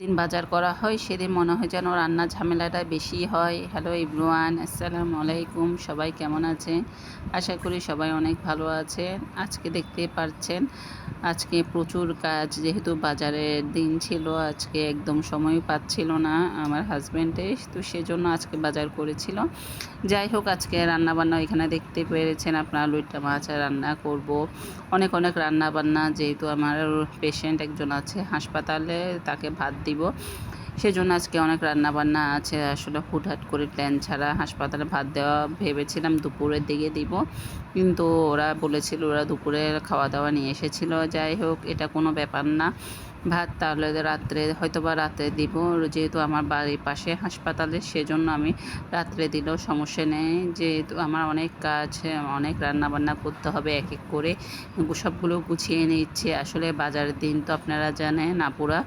দিন বাজার করা হয়, সেদিন মনে হয় যেন রান্না ঝামেলাটা বেশি হয়। হ্যালো ইব্রুয়ান আসসালামু আলাইকুম, সবাই কেমন আছে আশা করি সবাই অনেক ভালো আছে আজকে দেখতে পাচ্ছেন আজকে প্রচুর কাজ, যেহেতু বাজারের দিন ছিল, আজকে একদম সময় পাচ্ছিল না আমার হাজব্যান্ডে তো সেজন্য আজকে বাজার করেছিল। যাই হোক, আজকে রান্নাবান্না এখানে দেখতে পেরেছেন, আপনার লুইটা মাছ রান্না করব। অনেক অনেক রান্নাবান্না, যেহেতু আমার পেশেন্ট একজন আছে হাসপাতালে, তাকে ভাত দিব। সেজন্য আজকে অনেক রান্না বান্না আছে, আসলে হুটহাট করে প্ল্যান ছাড়া হাসপাতালে ভাত দেওয়া ভেবেছিলাম দুপুরের দিকে দিব। কিন্তু ওরা বলেছিল ওরা দুপুরের খাওয়া দাওয়া নিয়ে এসেছিল। যাই হোক, এটা কোনো ব্যাপার না। ভাত তাহলে রাত্রে হয়তো বা রাত্রে দিব। যেহেতু আমার বাড়ির পাশে হাসপাতালে, সেজন্য আমি রাত্রে দিলেও সমস্যা নেই। যেহেতু আমার অনেক কাজ, অনেক রান্না বান্না করতে হবে, এক এক করে সবগুলো গুছিয়ে নিচ্ছে। আসলে বাজারের দিন তো আপনারা জানেন, আপুরা,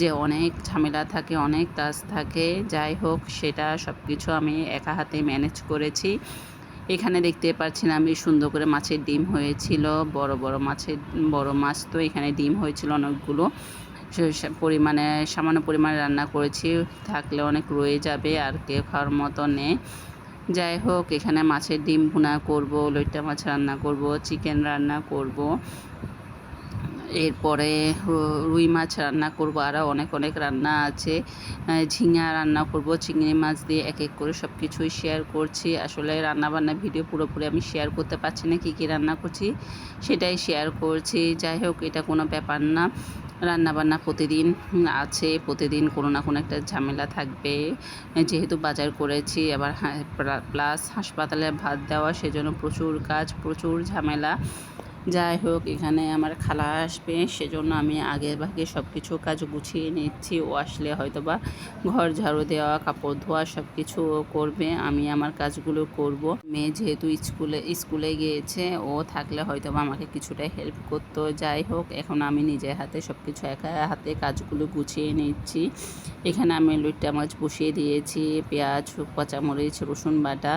যে অনেক ঝামেলা থাকে, অনেক কাজ থাকে। যাই হোক, সেটা সব কিছু আমি একা হাতে ম্যানেজ করেছি। এখানে দেখতে পাচ্ছেন আমি সুন্দর করে মাছের ডিম হয়েছিল, বড় বড় মাছের, বড় মাছ তো এখানে ডিম হয়েছিল অনেকগুলো। পরিমাণে, সামান্য পরিমাণে রান্না করেছি, থাকলে অনেক রয়ে যাবে আর কেউ খাওয়ার মতো নেই। যাই হোক, এখানে মাছের ডিম ভুনা করব লইটা মাছ রান্না করব, চিকেন রান্না করব। এরপরে রুই মাছ রান্না করব, আরও অনেক অনেক রান্না আছে। ঝিঙা রান্না করব, চিংড়ি মাছ দিয়ে এক এক করে সব কিছুই শেয়ার করছি। আসলে রান্না বান্না ভিডিও পুরোপুরি আমি শেয়ার করতে পারছি না, কী কী রান্না করছি সেটাই শেয়ার করছি। যাই হোক, এটা কোনো ব্যাপার না। রান্নাবান্না প্রতিদিন আছে, প্রতিদিন কোনো না কোনো একটা ঝামেলা থাকবে। যেহেতু বাজার করেছি, আবার প্লাস হাসপাতালে ভাত দেওয়া, সেজন্য প্রচুর কাজ, প্রচুর ঝামেলা। যাই হোক, এখানে আমার খালা আসবে, সেজন্য আমি আগে ভাগে সব কিছু কাজ গুছিয়ে নিচ্ছি। ও আসলে হয়তো বা ঘর ঝাড়ু দেওয়া, কাপড় ধোয়া সব কিছু করবে, আমি আমার কাজগুলো করব। মেয়ে যেহেতু স্কুলে স্কুলে গিয়েছে, ও থাকলে হয়তো বা আমাকে কিছুটা হেল্প করতো। যাই হোক, এখন আমি নিজের হাতে সব কিছু একা হাতে কাজগুলো গুছিয়ে নিচ্ছি। এখানে আমি লুটটা মাছ বসিয়ে দিয়েছি, পেঁয়াজ, কাঁচামরিচ, রসুন বাটা,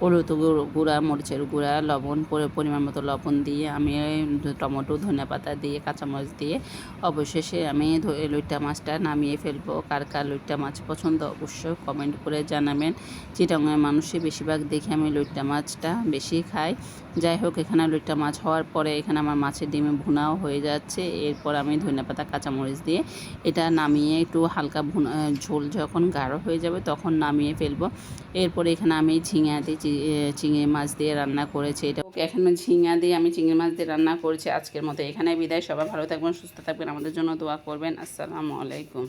হলুদ গুঁড়া মরিচের গুঁড়া, লবণ পরিমাণ মতো লবণ দিয়ে আমি টমেটো, ধনে পাতা দিয়ে, কাঁচামরিচ দিয়ে অবশেষে আমি লইট্টা মাছটা নামিয়ে ফেলব। কার কার লইট্টা মাছ পছন্দ অবশ্যই কমেন্ট করে জানাবেন। চিটাঙের মানুষই বেশিরভাগ দেখে আমি লইট্টা মাছটা বেশি খাই। যাই হোক, এখানে লইট্টা মাছ হওয়ার পরে এখানে আমার মাছের ডিমে ভুনাও হয়ে যাচ্ছে। এরপর আমি ধনে পাতা, কাঁচামরিচ দিয়ে এটা নামিয়ে একটু হালকা ঝোল যখন গাঢ় হয়ে যাবে তখন নামিয়ে ফেলব। এরপরে এখানে আমি ঝিঙা দিয়ে চিংড়ি মাছ দিয়ে রান্না করেছি। এটা এখানে ঝিঙা দিয়ে আমি চিংড়ি মাছ দিয়ে রান্না করেছি আজকের মতো এখানে বিদায়। সবাই ভালো থাকবেন, সুস্থ থাকবেন, আমাদের জন্য দোয়া করবেন। আসসালামু আলাইকুম।